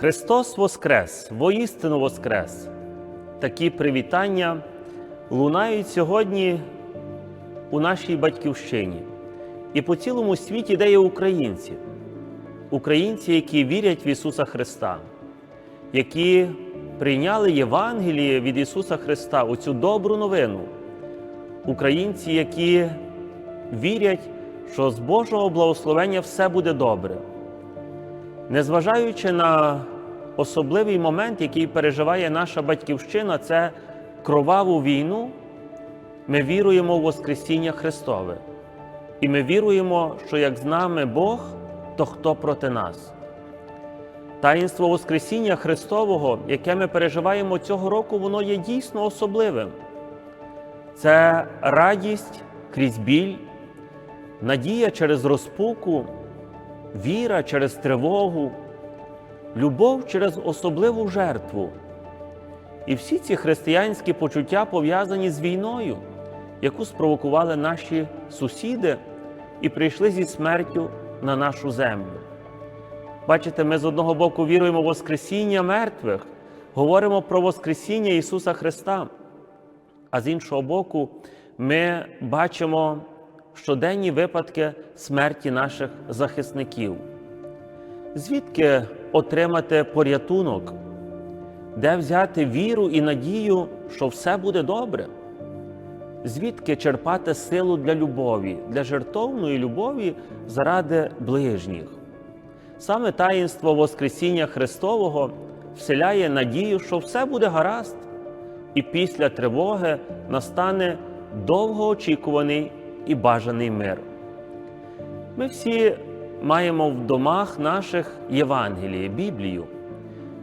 Христос Воскрес, воістину Воскрес. Такі привітання лунають сьогодні у нашій батьківщині і по цілому світі, де є українці, українці, які вірять в Ісуса Христа, які прийняли Євангеліє від Ісуса Христа, оцю добру новину, українці, які вірять, що з Божого благословення все буде добре. Незважаючи на особливий момент, який переживає наша батьківщина, це кроваву війну, ми віруємо в Воскресіння Христове. І ми віруємо, що як з нами Бог, то хто проти нас. Таїнство Воскресіння Христового, яке ми переживаємо цього року, воно є дійсно особливим. Це радість крізь біль, надія через розпуку, віра через тривогу, любов через особливу жертву. І всі ці християнські почуття пов'язані з війною, яку спровокували наші сусіди і прийшли зі смертю на нашу землю. Бачите, ми з одного боку віруємо в Воскресіння мертвих, говоримо про Воскресіння Ісуса Христа, а з іншого боку, ми бачимо щоденні випадки смерті наших захисників. Звідки отримати порятунок, де взяти віру і надію, що все буде добре? Звідки черпати силу для любові, для жертовної любові заради ближніх? Саме таїнство Воскресіння Христового вселяє надію, що все буде гаразд, і після тривоги настане довгоочікуваний і бажаний мир. Ми всі маємо в домах наших Євангеліє, Біблію.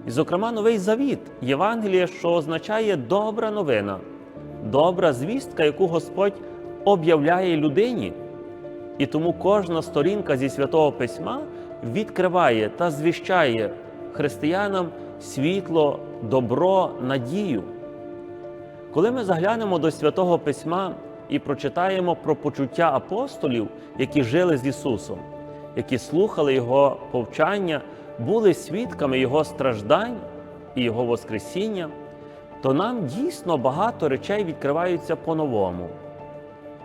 І, зокрема, Новий Завіт Євангеліє, що означає добра новина, добра звістка, яку Господь об'являє людині. І тому кожна сторінка зі святого письма відкриває та звіщає християнам світло, добро, надію. Коли ми заглянемо до святого письма і прочитаємо про почуття апостолів, які жили з Ісусом, які слухали Його повчання, були свідками Його страждань і Його Воскресіння, то нам дійсно багато речей відкриваються по-новому.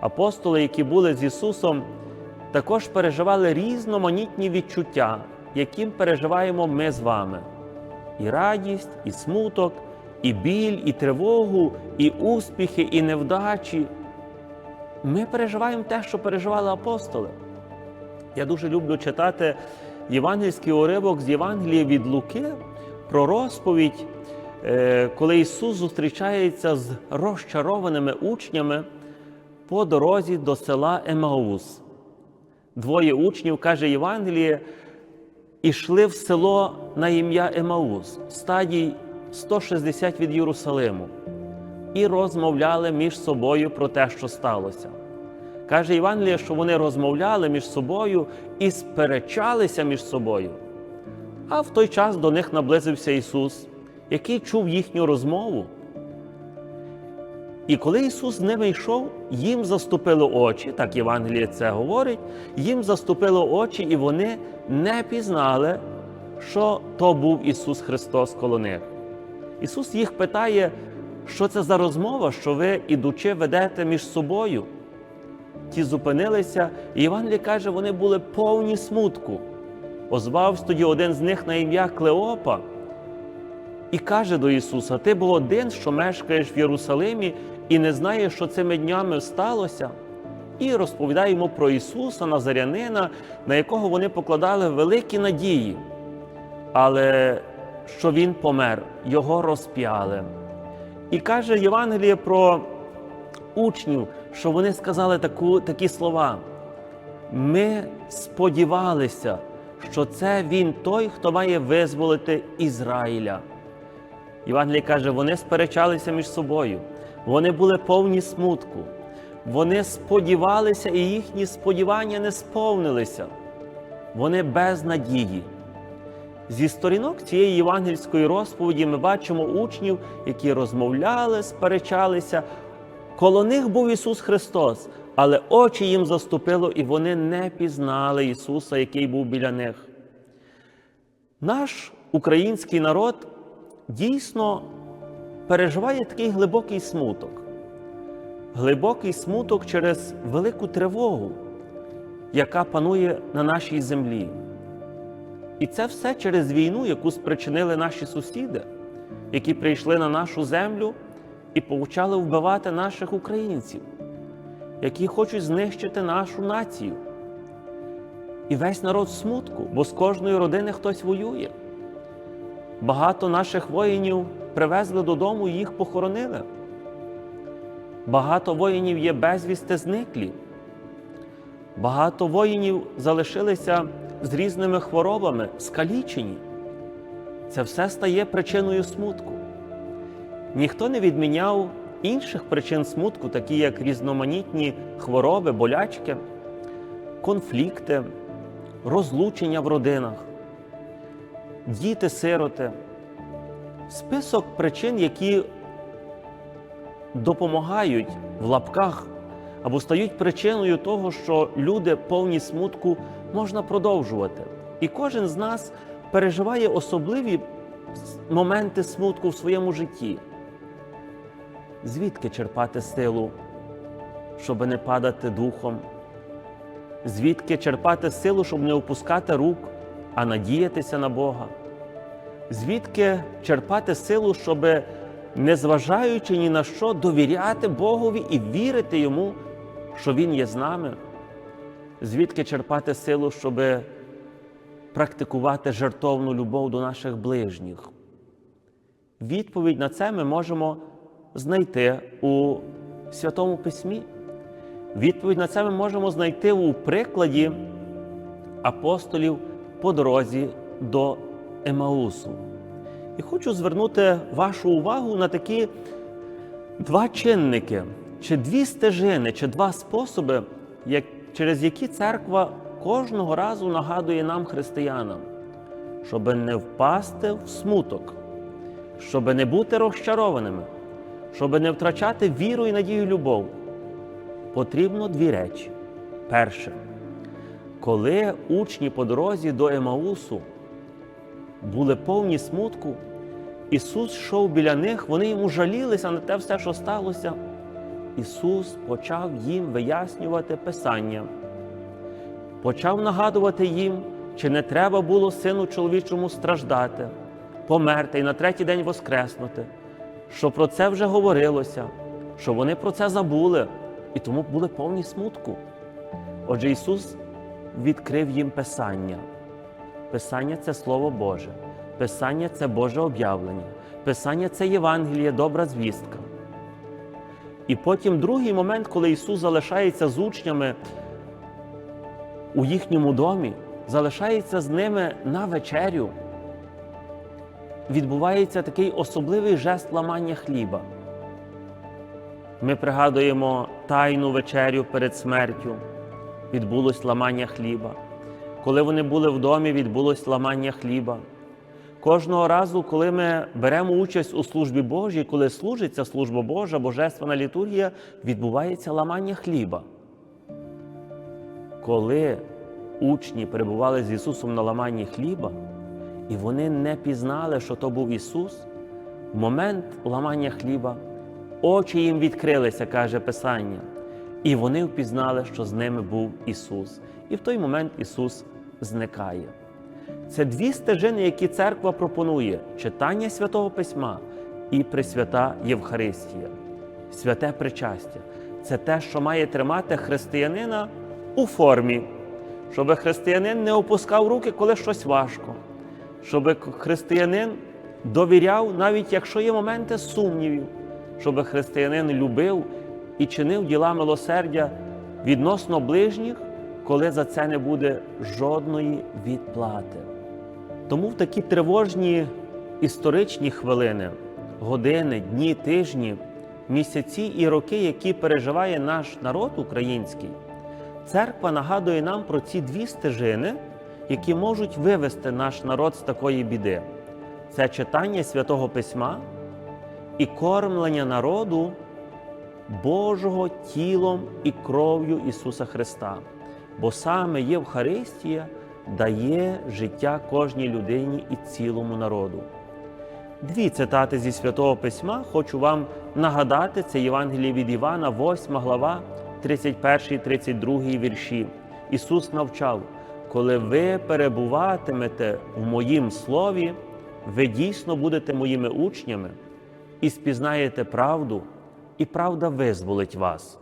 Апостоли, які були з Ісусом, також переживали різноманітні відчуття, яким переживаємо ми з вами: і радість, і смуток, і біль, і тривогу, і успіхи, і невдачі. Ми переживаємо те, що переживали апостоли. Я дуже люблю читати євангельський уривок з Євангелія від Луки про розповідь, е, коли Ісус зустрічається з розчарованими учнями по дорозі до села Емаус. Двоє учнів, каже Євангеліє, ішли в село на ім'я Емаус, стадій 160 від Єрусалиму, і розмовляли між собою про те, що сталося. Каже Євангеліє, що вони розмовляли між собою і сперечалися між собою. А в той час до них наблизився Ісус, який чув їхню розмову. І коли Ісус з ними йшов, їм заступило очі, так Євангеліє це говорить, їм заступило очі, і вони не пізнали, що то був Ісус Христос коло них. Ісус їх питає, що це за розмова, що ви, ідучи, ведете між собою. Ті зупинилися, і Євангеліє каже, вони були повні смутку. Озвався тоді один з них на ім'я Клеопа і каже до Ісуса: Ти був один, що мешкаєш в Єрусалимі і не знаєш, що цими днями сталося. І розповідає йому про Ісуса, Назарянина, на якого вони покладали великі надії. Але що Він помер, Його розп'яли. І каже Євангеліє про учнів, що вони сказали таку, такі слова. Ми сподівалися, що це він той, хто має визволити Ізраїля. Євангелій каже, вони сперечалися між собою, вони були повні смутку, вони сподівалися, і їхні сподівання не сповнилися. Вони без надії. Зі сторінок цієї євангельської розповіді ми бачимо учнів, які розмовляли, сперечалися. Коло них був Ісус Христос, але очі їм заступило, і вони не пізнали Ісуса, який був біля них. Наш український народ дійсно переживає такий глибокий смуток. Глибокий смуток через велику тривогу, яка панує на нашій землі. І це все через війну, яку спричинили наші сусіди, які прийшли на нашу землю і почали вбивати наших українців, які хочуть знищити нашу націю. І весь народ в смутку, бо з кожної родини хтось воює. Багато наших воїнів привезли додому і їх похоронили. Багато воїнів є безвісти зниклі. Багато воїнів залишилися з різними хворобами, скалічені. Це все стає причиною смутку. Ніхто не відміняв інших причин смутку, такі як різноманітні хвороби, болячки, конфлікти, розлучення в родинах, діти-сироти. Список причин, які допомагають в лапках або стають причиною того, що люди повні смутку можна продовжувати. І кожен з нас переживає особливі моменти смутку в своєму житті. Звідки черпати силу, щоб не падати духом? Звідки черпати силу, щоб не опускати рук, а надіятися на Бога? Звідки черпати силу, щоб, незважаючи ні на що, довіряти Богові і вірити Йому, що Він є з нами? Звідки черпати силу, щоб практикувати жертовну любов до наших ближніх? Відповідь на це ми можемо знайти у Святому Письмі. Відповідь на це ми можемо знайти у прикладі апостолів по дорозі до Емаусу. І хочу звернути вашу увагу на такі два чинники, чи дві стежини, чи два способи, як, через які церква кожного разу нагадує нам, християнам, щоб не впасти в смуток, щоб не бути розчарованими, щоб не втрачати віру і надію любов. Потрібно дві речі. Перше, коли учні по дорозі до Емаусу були повні смутку, Ісус йшов біля них, вони йому жалілися на те все, що сталося. Ісус почав їм вияснювати Писання, почав нагадувати їм, чи не треба було сину чоловічому страждати, померти і на третій день воскреснути, що про це вже говорилося, що вони про це забули і тому були повні смутку. Отже, Ісус відкрив їм Писання. Писання це Слово Боже, Писання це Боже об'явлення, Писання це Євангеліє, добра звістка. І потім другий момент, коли Ісус залишається з учнями у їхньому домі, залишається з ними на вечерю, відбувається такий особливий жест ламання хліба. Ми пригадуємо тайну вечерю перед смертю, відбулось ламання хліба. Коли вони були в домі, відбулось ламання хліба. Кожного разу, коли ми беремо участь у службі Божій, коли служиться служба Божа, Божественна літургія, відбувається ламання хліба. Коли учні перебували з Ісусом на ламанні хліба, і вони не пізнали, що то був Ісус, в момент ламання хліба очі їм відкрилися, каже Писання, і вони впізнали, що з ними був Ісус. І в той момент Ісус зникає. Це дві стежини, які церква пропонує: читання святого Письма і Пресвята Євхаристія, святе причастя. Це те, що має тримати християнина у формі, щоб християнин не опускав руки, коли щось важко, щоб християнин довіряв, навіть якщо є моменти сумнівів, щоб християнин любив і чинив діла милосердя відносно ближніх, коли за це не буде жодної відплати. Тому в такі тривожні історичні хвилини, години, дні, тижні, місяці і роки, які переживає наш народ український, церква нагадує нам про ці дві стежини, які можуть вивести наш народ з такої біди. Це читання святого Письма і кормлення народу Божого тілом і кров'ю Ісуса Христа. Бо саме Євхаристія дає життя кожній людині і цілому народу. Дві цитати зі Святого Письма хочу вам нагадати. Це Євангеліє від Івана, 8 глава, 31, 32 вірші. Ісус навчав, коли ви перебуватимете в моїм слові, ви дійсно будете моїми учнями і спізнаєте правду, і правда визволить вас.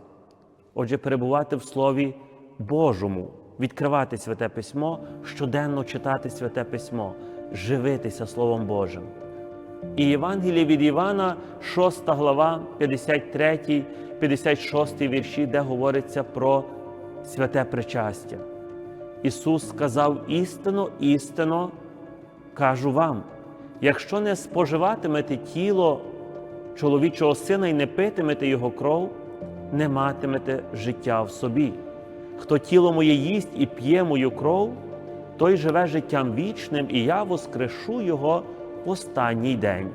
Отже, перебувати в Слові Божому, відкривати Святе Письмо, щоденно читати Святе Письмо, живитися Словом Божим. І Євангеліє від Івана, 6 глава, 53, 56 вірші, де говориться про святе причастя. Ісус сказав істинно, істинно кажу вам, якщо не споживатимете тіло чоловічого сина і не питимете його кров, не матимете життя в собі. Хто тіло моє їсть і п'є мою кров, той живе життям вічним, і я воскрешу його в останній день.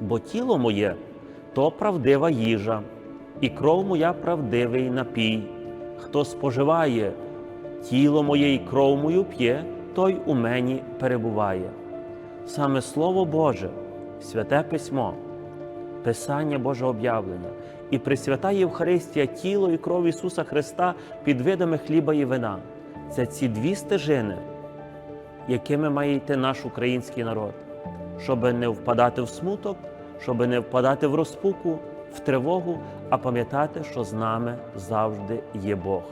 Бо тіло моє то правдива їжа, і кров моя правдивий напій. Хто споживає тіло моє і кров мою п'є, той у мені перебуває. Саме Слово Боже, святе письмо, Писання Божого об'явлення і Пресвята Євхаристія, тіло і кров Ісуса Христа під видами хліба і вина. Це ці дві стежини, якими має йти наш український народ, щоб не впадати в смуток, щоб не впадати в розпуку, в тривогу, а пам'ятати, що з нами завжди є Бог.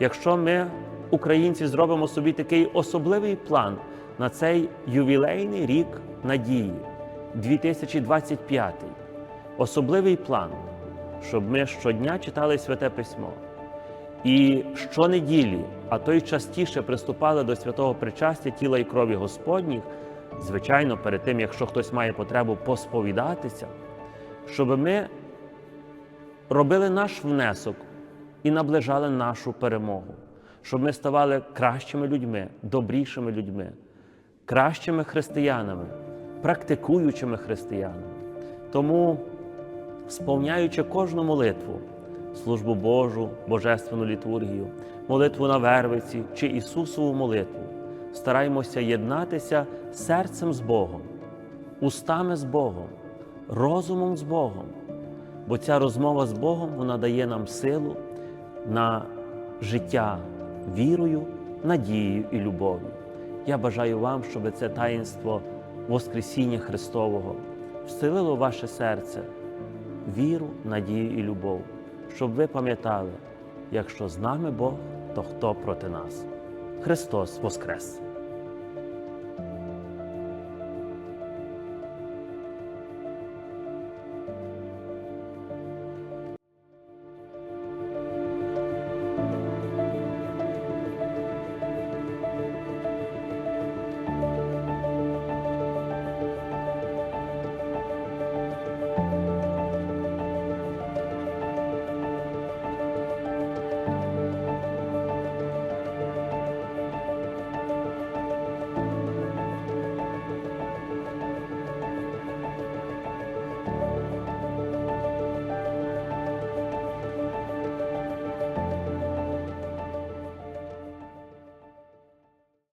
Якщо ми, українці, зробимо собі такий особливий план на цей ювілейний рік надії, 2025, особливий план, щоб ми щодня читали Святе Письмо. І щонеділі, а то й частіше приступали до святого причастя тіла і крові Господніх, звичайно, перед тим, якщо хтось має потребу посповідатися, щоб ми робили наш внесок і наближали нашу перемогу, щоб ми ставали кращими людьми, добрішими людьми, кращими християнами, практикуючими християнами. Тому, сповняючи кожну молитву, службу Божу, Божественну літургію, молитву на Вервиці чи Ісусову молитву, стараємося єднатися серцем з Богом, устами з Богом, розумом з Богом. Бо ця розмова з Богом вона дає нам силу на життя вірою, надією і любов'ю. Я бажаю вам, щоб це таїнство Воскресіння Христового вселило ваше серце віру, надію і любов, щоб ви пам'ятали, якщо з нами Бог, то хто проти нас? Христос Воскрес!